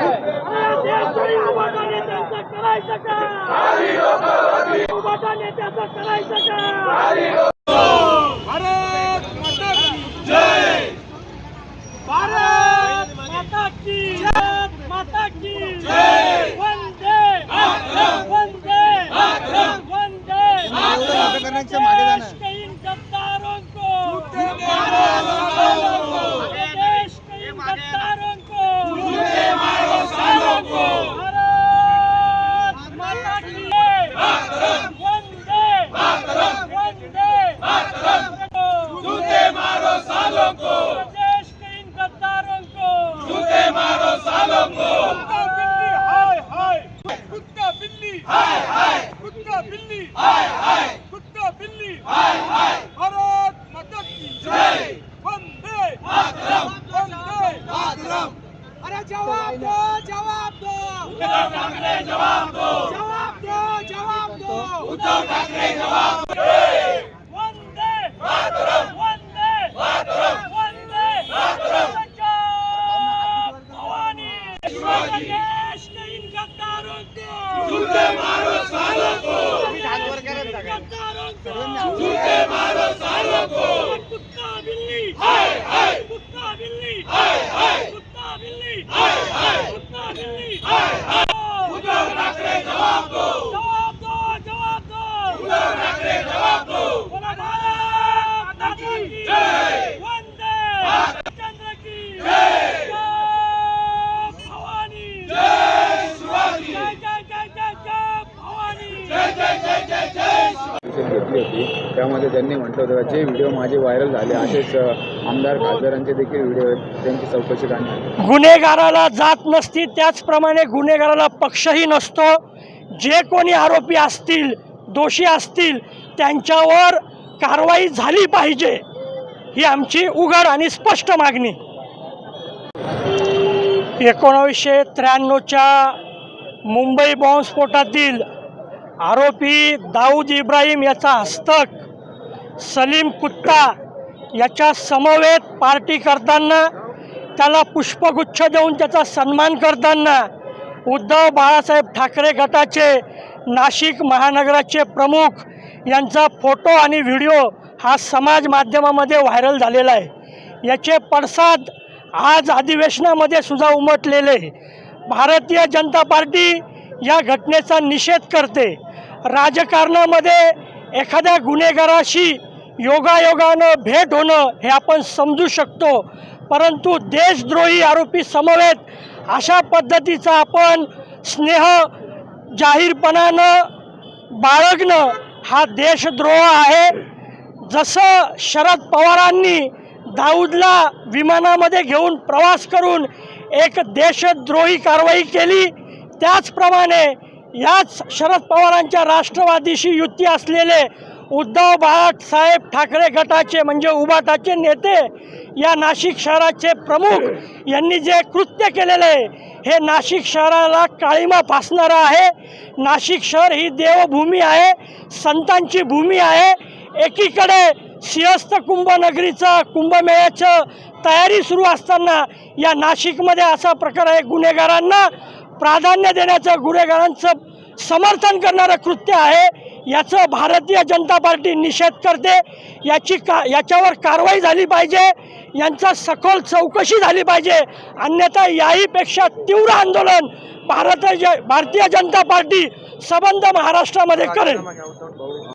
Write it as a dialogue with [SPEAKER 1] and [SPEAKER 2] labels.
[SPEAKER 1] के in गद्दारों को अरे देश के इन गद्दारों को अरे देश के इन गद्दारों को हमारी लोकावरती पाय कुत्ता बिल्ली हाय हाय कुत्ता बिल्ली हाय हाय कुत्ता बिल्ली हाय हाय कुत्ता बिल्ली हाय हाय उभाटा नेत्याचं करायचं का उभाटा नेत्याचं करायचं का भारत माता की जय। भारत माता की भारत माता की जय। वंदे वंदे वंदे देश के इन गद्दारों को देश के इन गद्दारों को भारत। माता की जय वंदे वंदे जूते मारो सालों को देश के इन गद्दारों को जूते मारो सालों को कुत्ता बिल्ली हाय हाय कुत्ता बिल्ली हाय हाय कुत्ता बिल्ली हाय हाय भारत। माता की जय वंदे वंदे अरे जवाब दो जवाब दो उद्धव ठाकरे जवाब दो जवाब दो जवाब दो उद्धव ठाकरे जवाब दो वंदे वंदे वंदे पंजाब भवानी देश के इन गद्दारों को जूते मारो सालों को गद्दारों को जूते मारो सालों को कुत्ता बिल्ली हाय हाय कुत्ता बिल्ली हाय हाय कुत्ता बिल्ली हाय हाय कुत्ता बिल्ली हाय हाय उद्धव ठाकरे जवाब दो जवाब दो जवाब दो उद्धव ठाकरे जवाब दो बोला भारत माता की जय वंदे चंद्र की जय भवानी जय शिवाजी जय जय जय जय जय भवानी जय जय जय जय जय
[SPEAKER 2] घेतली होती त्यामध्ये त्यांनी म्हटलं होतं जे व्हिडिओ माझे व्हायरल झाले असेच आमदार खासदारांचे देखील व्हिडिओ आहेत त्यांची चौकशी करण्यात
[SPEAKER 1] गुन्हेगाराला जात नसती त्याचप्रमाणे गुन्हेगाराला पक्षही नसतो. जे कोणी आरोपी असतील दोषी असतील त्यांच्यावर कारवाई झाली पाहिजे ही आमची उघड आणि स्पष्ट मागणी. एकोणावीसशे त्र्याण्णवच्या मुंबई बॉम्बस्फोटातील आरोपी दाऊद इब्राहिम याचा हस्तक सलीम कुत्ता याच्या समवेत पार्टी करताना त्याला पुष्पगुच्छ देऊन त्याचा सन्मान करताना उद्धव बाळासाहेब ठाकरे गटाचे नाशिक महानगराचे प्रमुख यांचा फोटो आणि व्हिडिओ हा समाज माध्यमामध्ये व्हायरल झालेला आहे. याचे पडसाद आज अधिवेशनामध्ये सुद्धा उमटलेले. भारतीय जनता पार्टी या घटनेचा निषेध करते. राजकारणामध्ये एखाद्या गुन्हेगाराशी योगायोगानं भेट होणं हे आपण समजू शकतो. परंतु देशद्रोही आरोपी समवेत अशा पद्धतीचा आपण स्नेह जाहीरपणानं बाळगणं हा देशद्रोह आहे. जसं शरद पवारांनी दाऊदला विमानामध्ये घेऊन प्रवास करून एक देशद्रोही कारवाई केली त्याचप्रमाणे याच शरद पवारांच्या राष्ट्रवादीशी युती असलेले उद्धव बाळासाहेब ठाकरे गटाचे म्हणजे उबाटाचे नेते या नाशिक शहराचे प्रमुख यांनी जे कृत्य केलेले आहे हे नाशिक शहराला काळीमा फासणारं आहे. नाशिक शहर ही देवभूमी आहे संतांची भूमी आहे. एकीकडे सिंहस्थ कुंभनगरीचं कुंभमेळ्याचं तयारी सुरू असताना या नाशिकमध्ये असा प्रकार आहे गुन्हेगारांना प्राधान्य देण्याचं गुन्हेगारांचं समर्थन करणारं कृत्य आहे. याचं भारतीय जनता पार्टी निषेध करते. याची का याच्यावर कारवाई झाली पाहिजे. यांचा सखोल चौकशी झाली पाहिजे. अन्यथा याहीपेक्षा तीव्र आंदोलन भारत भारतीय जनता पार्टी सबंध महाराष्ट्रामध्ये करेल.